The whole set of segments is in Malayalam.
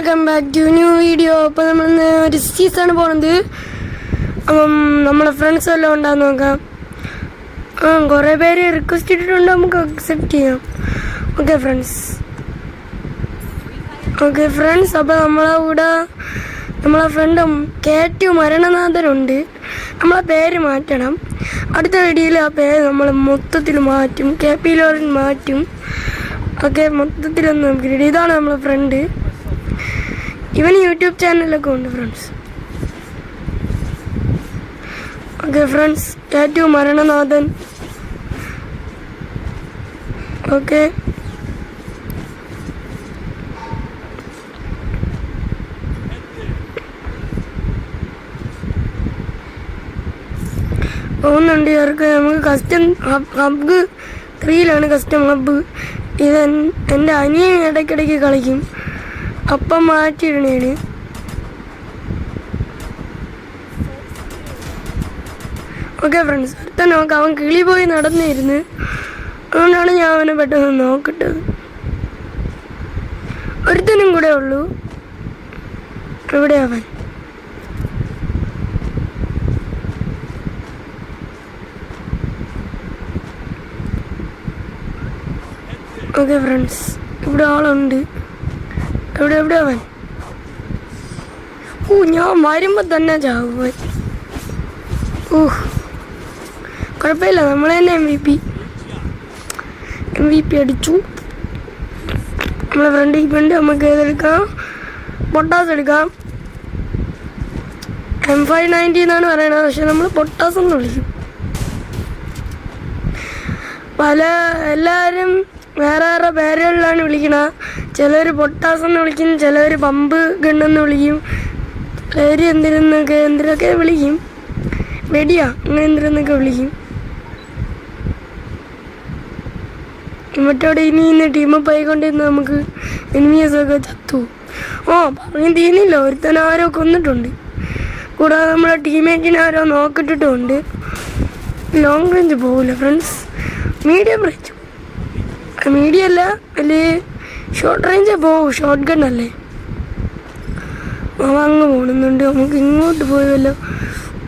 Welcome back to new video അപ്പോൾ നമ്മൾ ഇന്ന് ഒരു സീസാണ് പോണത്. അപ്പം നമ്മളെ ഫ്രണ്ട്സ് എല്ലാം ഉണ്ടാകുന്ന നോക്കാം. ആ കുറേ പേര് റിക്വസ്റ്റ് ഇട്ടിട്ടുണ്ട്. നമുക്ക് അക്സെപ്റ്റ് ചെയ്യാം. ഓക്കെ ഫ്രണ്ട്സ് ഓക്കെ ഫ്രണ്ട്സ് അപ്പോൾ നമ്മളെ കൂടെ നമ്മളെ ഫ്രണ്ടും കെ ടി മരണനാഥനുണ്ട്. നമ്മളെ പേര് മാറ്റണം. അടുത്ത വീഡിയോയിൽ ആ പേര് നമ്മൾ മൊത്തത്തിൽ മാറ്റും. കെ പി ലോറിൻ മാറ്റും. ഓക്കെ മൊത്തത്തിലൊന്ന് നമുക്ക്. ഇതാണ് നമ്മളെ ഫ്രണ്ട് ഇവൻ യൂട്യൂബ് ചാനലൊക്കെ ഉണ്ട് ഫ്രണ്ട്സ് ഓക്കെ ഫ്രണ്ട്സ് ടാറ്റു മരണനാഥൻ. ഓക്കെ പോകുന്നുണ്ട് ഇവർക്ക്. നമുക്ക് കസ്റ്റം ഹബ് ത്രീയിലാണ് കസ്റ്റം ഹബ് ഇത് എന്റെ അനിയൻ ഇടയ്ക്കിടയ്ക്ക് കളിക്കും. അപ്പം മാറ്റിയിടണേന്. ഓക്കെ ഫ്രണ്ട്സ് അടുത്ത നോക്കാം അവൻ കിളി പോയി നടന്നിരുന്ന്. അതുകൊണ്ടാണ് ഞാൻ അവനെ പെട്ടെന്ന് നോക്കിട്ടത് ഒരുത്തനും കൂടെ ഉള്ളൂ. എവിടെ അവൻ? ഓക്കെ ഫ്രണ്ട്സ് ഇവിടെ ആളുണ്ട്. എവിടെ എവിടെ അവൻ? ഓ ഞാൻ വരുമ്പോൾ തന്നെ ചാവുപോയി ഓ കുഴപ്പമില്ല നമ്മൾ തന്നെ M V P M V P അടിച്ചു. നമ്മളെ ഫ്രണ്ട് ഇപ്പുണ്ട് നമുക്ക് ഏതെടുക്കാം പൊട്ടാസ് എടുക്കാം. എം ഫൈവ് നയന്റി എന്നാണ് പറയുന്നത് പക്ഷെ നമ്മൾ പൊട്ടാസ് എന്ന് വിളിക്കും. പല എല്ലാവരും വേറെ വേറെ പേരുകളിലാണ് വിളിക്കണ ചിലർ പൊട്ടാസ് എന്ന് വിളിക്കും ചിലർ പമ്പ് ഗണ്ണെന്ന് വിളിക്കും. പേര് എന്തിനെന്നൊക്കെ എന്തിനൊക്കെ വിളിക്കും. വെടിയാ അങ്ങനെ എന്തിനെന്നൊക്കെ വിളിക്കും. മറ്റോടെ ഇനി ഇന്ന് ടീമപ്പ് ആയിക്കൊണ്ടിരുന്ന നമുക്ക്. എനിമിയസൊക്കെ ചത്തു. ഓ പറഞ്ഞു തീർന്നില്ല. ഒരുത്തൻ ആരോ കൊന്നിട്ടുണ്ട്. കൂടാതെ നമ്മളെ ടീമേറ്റിനെ ആരോ നോക്കിട്ടിട്ടുണ്ട് ലോങ് റേഞ്ച് പോകില്ല ഫ്രണ്ട്സ് മീഡിയം റേഞ്ച് മീഡിയം അല്ല വലിയ ഷോർട്ട് റേഞ്ചേ പോകും ഷോർട്ട് ഗൺ അല്ലേ? അങ്ങ് പോണുന്നുണ്ട് നമുക്ക് ഇങ്ങോട്ട് പോയല്ലോ.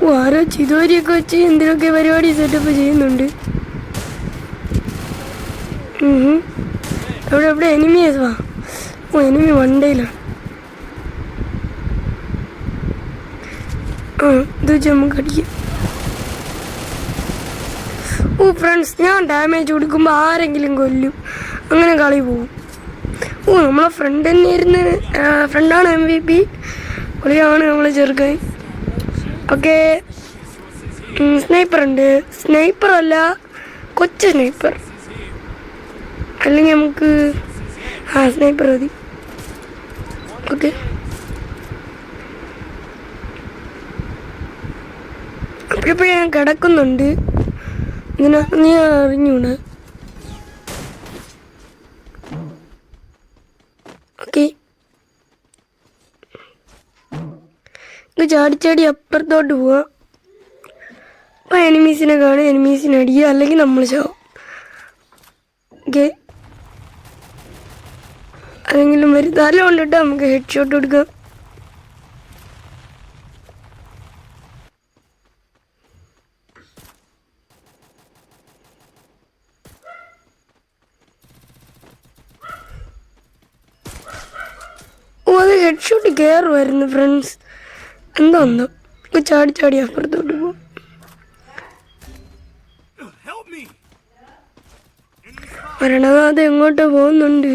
ഓ ആരോ ചിതോരിയൊക്കെ വെച്ച് എന്തിനൊക്കെ പരിപാടി സെറ്റപ്പ് ചെയ്യുന്നുണ്ട്. എവിടെ എവിടെ? എനിമിയേസ് വാ ഓ എനിമി വണ്ടയിലാണ് ആ ഇത് വെച്ച് നമുക്ക് അടിക്കാം. ഓ ഫ്രണ്ട്സ് ഞാൻ ഡാമേജ് കൊടുക്കുമ്പോൾ ആരെങ്കിലും കൊല്ലും. അങ്ങനെ കളി പോവും. ഓ നമ്മളെ ഫ്രണ്ട് തന്നെ ഇരുന്ന് ഫ്രണ്ടാണ് എം വി പി പുള്ളിയാണ് നമ്മളെ ചെറുക്കൻ. ഓക്കെ. സ്നൈപ്പർ ഉണ്ട്. സ്നൈപ്പർ അല്ല കൊച്ചു സ്നൈപ്പർ അല്ലെങ്കിൽ നമുക്ക് ആ സ്നൈപ്പർ മതി. ഓക്കെ. അപ്പോഴപ്പോഴും ഞാൻ കിടക്കുന്നുണ്ട്. ഇങ്ങനെ നീ അറിഞ്ഞൂണ് ഓക്കെ. ഇത് ചാടി ചാടി അപ്പുറത്തോട്ട് പോവാ. അപ്പൊ എനിമീസിനെ കാണും എനിമീസിനെ അടിക്കുക അല്ലെങ്കിൽ നമ്മൾ ചാവും. ഓക്കെ. ആരെങ്കിലും വരും തല കൊണ്ടിട്ട് നമുക്ക് ഹെഡ് ഷോട്ട് കൊടുക്കാം ഓ അത് ഹെഡ് ഷോട്ട് കയറുമായിരുന്നു ഫ്രണ്ട്സ് എന്താ ഒന്ന് ചാടി ചാടി അപ്പുറത്തോട്ട് പോകും മരണനാഥ എങ്ങോട്ട് പോകുന്നുണ്ട്?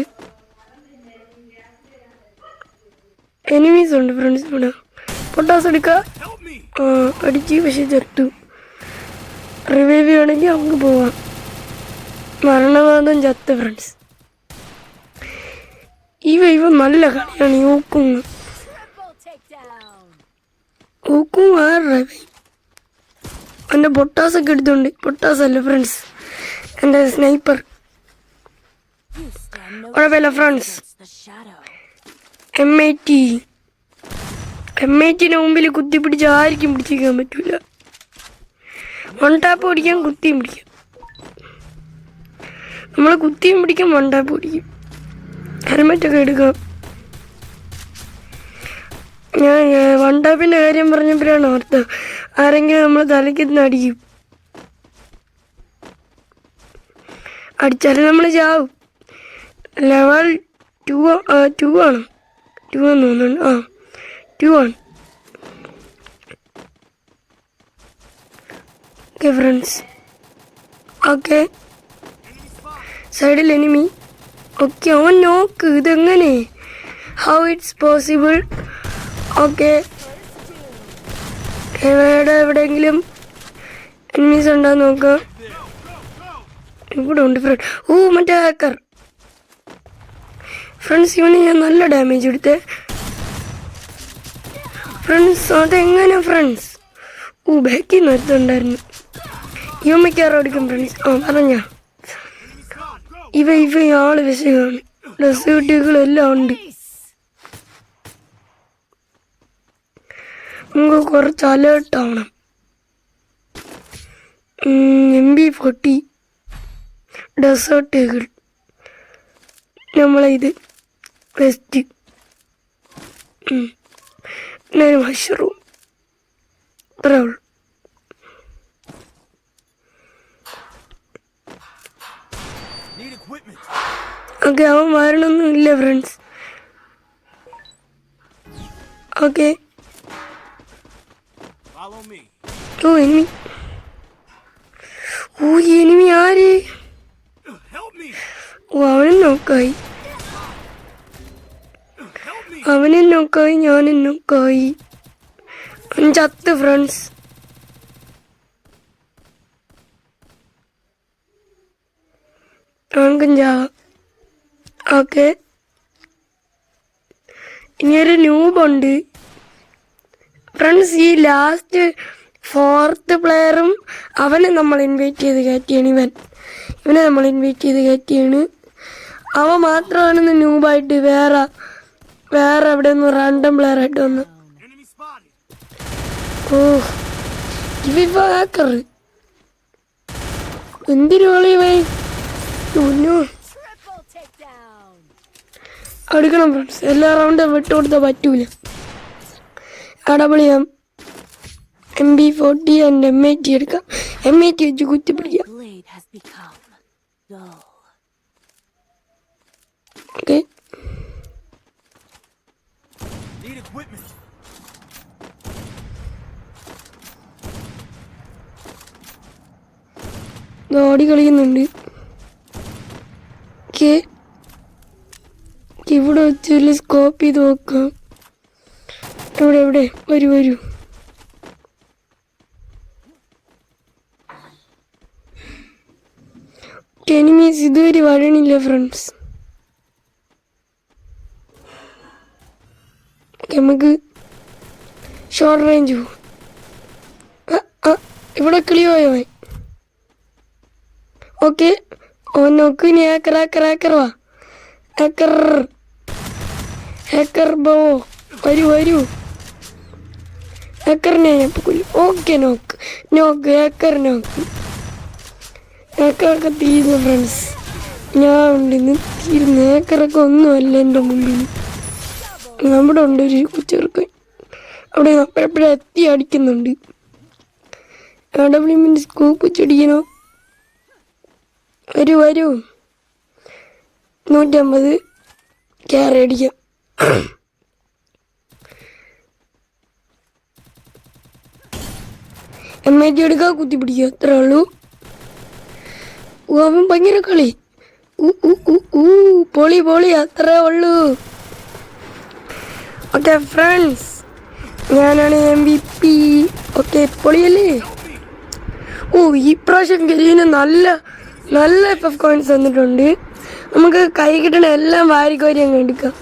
എനിമീസ് ഉണ്ട് ഫ്രണ്ട്സ് ഇവിടെ. പൊട്ടാസ് എടുക്ക. അടിച്ചു പക്ഷെ ചത്തു. റിവൈവ് ചെയ്യണമെങ്കിൽ നമുക്ക് പോവാം. മരണനാഥം ചത്ത് ഫ്രണ്ട്സ് ഈ ഇവ നല്ല കളിയാണ് ഈ ഊക്കും. വേറെ. എന്റെ പൊട്ടാസൊക്കെ എടുത്തുണ്ട് പൊട്ടാസ് അല്ല ഫ്രണ്ട്സ് എന്റെ സ്നൈപ്പർ കുഴപ്പമില്ല friends M I T M I ടിന്റെ മുമ്പിൽ കുത്തി പിടിച്ച് ആർക്കും പിടിച്ചിരിക്കാൻ പറ്റൂല. വൺ ടാപ്പ് പിടിക്കാൻ കുത്തിയും പിടിക്കാം. നമ്മൾ കുത്തിയും പിടിക്കാൻ വൺ ടാപ്പ് പിടിക്കും ഹെൽമെറ്റൊക്കെ എടുക്കാം. ഞാൻ വൺ ടാപ്പിന്റെ കാര്യം പറഞ്ഞപ്പോഴാണ് ഓർത്ത് ആരെങ്കിലും നമ്മൾ തലയ്ക്ക് അടിക്കും. അടിച്ചാലും നമ്മൾ ചാവും. ലെവൽ ടു ടു ആണ്. ടു എന്ന് തോന്നുന്നുണ്ട്. ആ ടു ആണ്. Okay friends. ഓക്കെ. സൈഡിൽ എനിമി. ഓക്കെ അവൻ നോക്ക് ഇതെങ്ങനെ? ഹൗ ഇറ്റ്സ് പോസിബിൾ ഓക്കെ എവിടെ എവിടെയെങ്കിലും എനിമീസ് ഉണ്ടോ നോക്കാം. ഇവിടെ ഉണ്ട് ഫ്രണ്ട് ഓ മറ്റേ ഹാക്കർ ഫ്രണ്ട്സ് ഇവന് ഞാൻ നല്ല ഡാമേജ് എടുത്തേ. ഫ്രണ്ട്സ് അതെങ്ങനെ ഫ്രണ്ട്സ് ഓ ബാക്കിൽ നിന്ന് ഒരുത്തുണ്ടായിരുന്നു ഇവൻ അടിക്കും ഫ്രണ്ട്സ് ആ പറഞ്ഞ. ഇവ ഇവ ആൾ വിഷയമാണ് ഡ്രസ് കുട്ടികളെല്ലാം ഉണ്ട്. നമുക്ക് കുറച്ച് അലേർട്ടാവണം എം ബി ഫോർട്ടി ഡെസേർട്ടുകൾ നമ്മളെ ഇത് വെസ്റ്റ് പിന്നെ മഷ്റൂം അത്രേ ഉള്ളൂ. ഓക്കെ അവൻ മാറണമൊന്നും ഇല്ല ഫ്രണ്ട്സ് ഓക്കെ Follow me. ഓ എനിമി ഓ എനിമി ആര്. ഓ അവനെ നോക്കായി. അവനെ നോക്കായി ഞാനും നോക്കായി. ചത്ത് ഫ്രണ്ട്സ് നമുക്കും ചാവാം ഓക്കെ. ഇനിയൊരു ന്യൂബുണ്ട്. ഫ്രണ്ട്സ് ഈ ലാസ്റ്റ് ഫോർത്ത് പ്ലെയറും അവനെ നമ്മൾ ഇൻവൈറ്റ് ചെയ്ത് കയറ്റിയാണ് ഇവൻ. ഇവനെ നമ്മൾ ഇൻവൈറ്റ് ചെയ്ത് കയറ്റിയാണ്. അവ മാത്രമാണ് ന്യൂബായിട്ട് വേറെ വേറെ എവിടെ നിന്ന് റാൻഡം പ്ലെയർ ആയിട്ട് വന്നു. ഓ ഇവിപ്പോ ഹാക്കർ എന്തിനു Triple takedown. അടുക്കണം ഫ്രണ്ട്സ് എല്ലാ റൗണ്ടും വിട്ടുകൊടുത്താൽ പറ്റൂല. അടപളിയാം M B forty and M I T എടുക്കാം. എം ഐ ടി വെച്ച് become ഓക്കെ. ഓടി കളിക്കുന്നുണ്ട്. ഓക്കെ ഇവിടെ വെച്ചൊരു സ്കോപ്പ് ചെയ്ത് നോക്കാം. എവിടെ എവിടെ വരൂ വരൂ. എനിമീസ് ഇതുവരെ വരണില്ല ഫ്രണ്ട്സ് നമുക്ക് ഷോർട്ട് റേഞ്ച് പോവാം. ഇവിടെ ആ, ഇവിടെ കിളിയോയോ ഓക്കെ ഓ നോക്ക് ഇനി ഹാക്കർ ഹാക്കർ ഹാക്കർ വാ ഹാക്കർ ഹാക്കർ ബോ വരൂ വരൂ ഹാക്കറിനെ ഞാൻ കൊല്ലും ഓക്കെ നോക്ക് നോക്ക് ഹാക്കർ നോക്ക് ഹാക്കറൊക്കെ തീരുന്നു ഫ്രണ്ട്സ് ഞാൻ ഉണ്ട് ഇന്ന് തീരുന്നു ഹാക്കറൊക്കെ ഒന്നുമല്ല എന്റെ മുമ്പിൽ നമ്മുടെ ഉണ്ട് ഒരു കുച്ചെറുക്കൻ അവിടെ നമ്മളെപ്പോഴും അടിക്കുന്നുണ്ട് ഡബ്ല്യുമിന്റെ സ്കൂപ്പ് വെച്ചടിക്കണോ വരൂ വരൂ. നൂറ്റമ്പത് ക്യാരി അടിക്കാം. എം ഐ ടി എടുക്കുക കുത്തി പിടിക്കുക. അത്രേ ഉള്ളൂ. അവൻ ഭയങ്കര കളി. പൊളി പൊളി അത്രേ ഉള്ളൂ. ഓക്കെ ഫ്രണ്ട്സ് ഞാനാണ് എം വി പി. ഓക്കെ പൊളിയല്ലേ? ഓ ഈ പ്രാവശ്യം ഗരീന് നല്ല നല്ല എഫ് കോയിൻസ് വന്നിട്ടുണ്ട് നമുക്ക് കൈ കിട്ടണ എല്ലാം വാരിക്കോരി അങ്ങ് എടുക്കാം.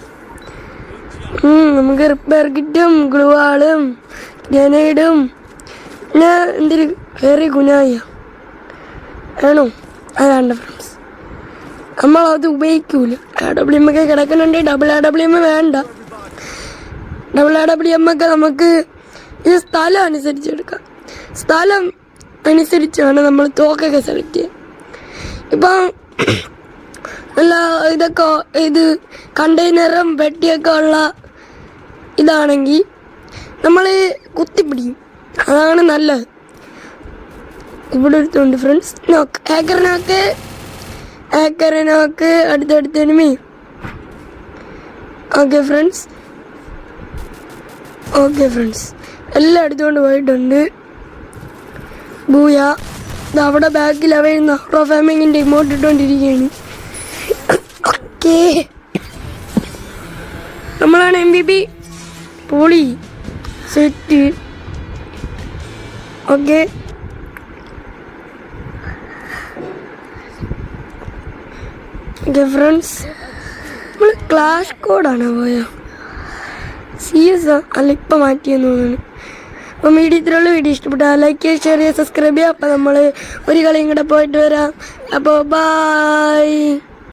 നമുക്ക് റിപ്പയർ കിറ്റും ഗ്ലൂവാളും ഗ്രനേഡും ഞാൻ എന്തൊരു വേറെ ഗുണായ. ആണോ? ഫ്രണ്ട്സ് നമ്മളത് ഉപയോഗിക്കൂല. ഡബ്ല്യു എം ഒക്കെ കിടക്കുന്നുണ്ട്. ഡബിൾ ആ ഡബ്ല്യു എം വേണ്ട. ഡബിൾ ആ ഡബ്ല്യു എം ഒക്കെ നമുക്ക് ഈ സ്ഥലം അനുസരിച്ച് എടുക്കാം. സ്ഥലം അനുസരിച്ചാണ് നമ്മൾ തോക്കൊക്കെ സെലക്ട് ചെയ്യുക ഇപ്പം നല്ല ഇതൊക്കെ ഇത് കണ്ടെയ്നറും പെട്ടിയൊക്കെ ഉള്ള ഇതാണെങ്കിൽ നമ്മൾ കുത്തിപ്പിടിക്കും. അതാണ് നല്ലത്. ഇവിടെ എടുത്തുണ്ട് ഫ്രണ്ട്സ് നോക്ക് ഏക്കറിനോക്ക് ഏക്കറിനോക്ക് അടുത്തടുത്ത് enemy okay friends okay friends എല്ലാം എടുത്തുകൊണ്ട് പോയിട്ടുണ്ട്. ബൂയ. അവിടെ ബാക്കിൽ അവൻ ഹോറോ ഫാമിങ്ങിന്റെ ഇമോട്ട് ഇട്ടുകൊണ്ടിരിക്കുകയാണ്. ഓക്കേ നമ്മളാണ് എം ബി ബി പോളി. സെറ്റ്. ഓക്കെ. ഓക്കെ ഫ്രണ്ട്സ് നമ്മൾ ക്ലാഷ് കോഡാണ് പോയ? സി എസ് അല്ല ഇപ്പം മാറ്റിയെന്ന് തോന്നുന്നു. അപ്പം വീഡിയോ ഇത്രയുള്ള വീഡിയോ ഇഷ്ടപ്പെട്ടാൽ ലൈക്ക് ചെയ്യുക ഷെയർ ചെയ്യുക സബ്സ്ക്രൈബ് ചെയ്യുക. അപ്പം നമ്മൾ ഒരു കളിയും കൂടെ പോയിട്ട് വരാം. അപ്പോൾ ബായ്